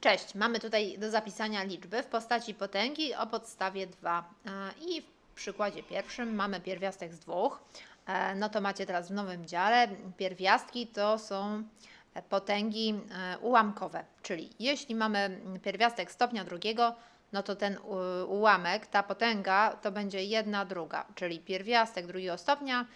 Cześć, mamy tutaj do zapisania liczby w postaci potęgi o podstawie 2. E, I w przykładzie pierwszym mamy pierwiastek z dwóch. E, No to macie teraz w nowym dziale. Pierwiastki to są e, potęgi ułamkowe, czyli jeśli mamy pierwiastek stopnia drugiego, no to ten ułamek, ta potęga to będzie jedna druga, czyli pierwiastek drugiego stopnia,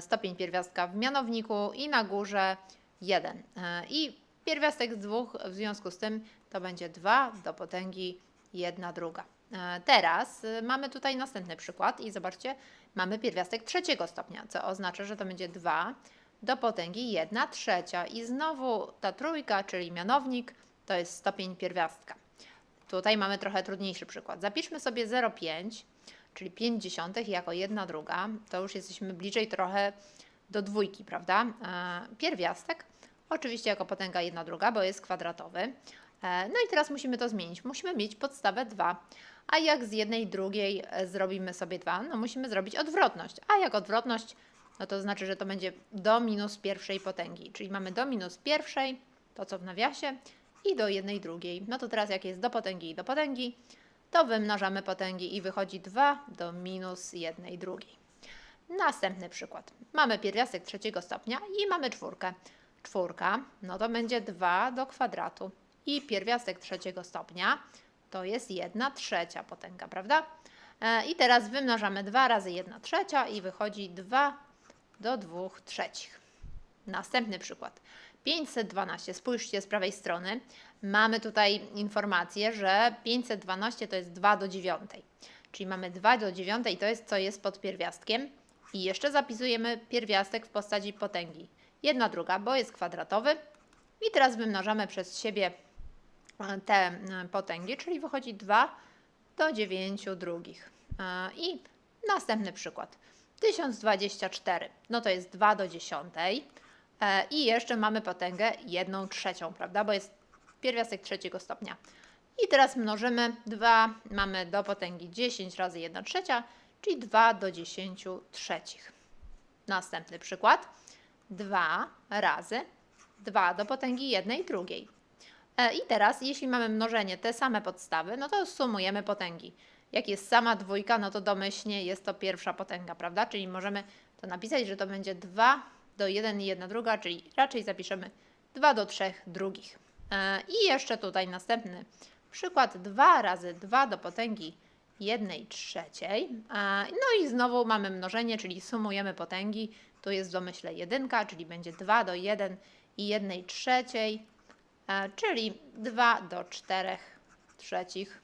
stopień pierwiastka w mianowniku i na górze 1. I pierwiastek z dwóch w związku z tym to będzie 2 do potęgi 1 druga. E, Teraz y, mamy tutaj następny przykład i zobaczcie, mamy pierwiastek trzeciego stopnia, co oznacza, że to będzie 2 do potęgi 1 trzecia i znowu ta trójka, czyli mianownik, to jest stopień pierwiastka. Tutaj mamy trochę trudniejszy przykład. Zapiszmy sobie 0,5, czyli 5 dziesiątych jako 1 druga. To już jesteśmy bliżej trochę do dwójki, prawda? E, Pierwiastek, oczywiście jako potęga 1 druga, bo jest kwadratowy. E, No i teraz musimy to zmienić. Musimy mieć podstawę 2. A jak z jednej drugiej e, zrobimy sobie 2? No musimy zrobić odwrotność. A jak odwrotność, no to znaczy, że to będzie do minus pierwszej potęgi. Czyli mamy do minus pierwszej, to co w nawiasie, i do jednej drugiej. No to teraz jak jest do potęgi i do potęgi, to wymnażamy potęgi i wychodzi 2 do minus jednej drugiej. Następny przykład. Mamy pierwiastek trzeciego stopnia i mamy czwórkę. Czwórka, no to będzie 2 do kwadratu. I pierwiastek trzeciego stopnia to jest 1 trzecia potęga, prawda? E, I teraz wymnażamy 2 razy 1 trzecia i wychodzi 2 do 2 trzecich. Następny przykład. 512. Spójrzcie z prawej strony. Mamy tutaj informację, że 512 to jest 2 do 9. Czyli mamy 2 do 9 i to jest co jest pod pierwiastkiem. I jeszcze zapisujemy pierwiastek w postaci potęgi. Jedna druga, bo jest kwadratowy. I teraz wymnażamy przez siebie e, te e, potęgi, czyli wychodzi 2 do 9 drugich. E, I następny przykład. 1024, no to jest 2 do 10. E, I jeszcze mamy potęgę 1 trzecią, prawda? Bo jest pierwiastek trzeciego stopnia. I teraz mnożymy 2, mamy do potęgi 10 razy 1 trzecia, czyli 2 do 10 trzecich. Następny przykład. 2 razy 2 do potęgi 1 drugiej. E, I teraz, jeśli mamy mnożenie te same podstawy, no to sumujemy potęgi. Jak jest sama dwójka, no to domyślnie jest to pierwsza potęga, prawda? Czyli możemy to napisać, że to będzie 2 do 1 i 1 druga, czyli raczej zapiszemy 2 do 3 drugich. E, I jeszcze tutaj następny przykład 2 razy 2 do potęgi 1 trzeciej. No i znowu mamy mnożenie, czyli sumujemy potęgi. Tu jest w domyśle 1, czyli będzie 2 do 1 i 1 trzeciej, czyli 2 do 4 trzecich.